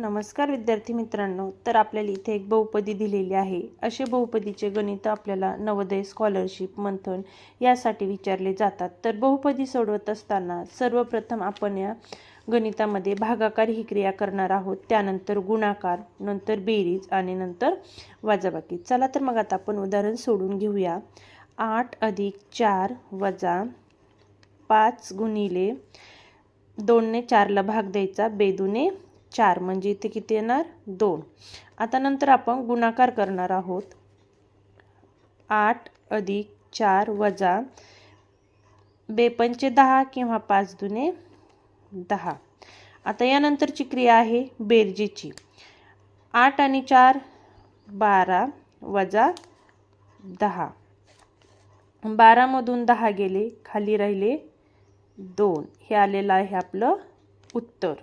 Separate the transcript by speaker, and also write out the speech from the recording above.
Speaker 1: नमस्कार विद्यार्थी मित्रांनो तर आपल्याला इथे एक बहुपदी दिलेली आहे. असे बहुपदीचे गणित आपल्याला नवोदय स्कॉलरशिप मंथन यासाठी विचारले जातात. तर बहुपदी सोडवत असताना सर्वप्रथम आपण या गणितामध्ये भागाकार ही क्रिया करणार आहोत. त्यानंतर गुणाकार नंतर बेरीज आणि नंतर वाजाबाकी. चला तर मग आता आपण उदाहरण सोडून घेऊया. आठ अधिक चार वजा पाच गुणिले दोनने चारला भाग द्यायचा. बेदूने चार म्हणजे इथे किती येणार? दोन. आता नंतर आपण गुणाकार करणार आहोत. आठ अधिक चार वजा बेपंचे दहा किंवा पाच दुने दहा. आता यानंतरची क्रिया आहे बेरजेची. आठ आणि चार बारा वजा दहा. बारामधून दहा गेले खाली राहिले दोन. हे आलेलं आहे आपलं उत्तर.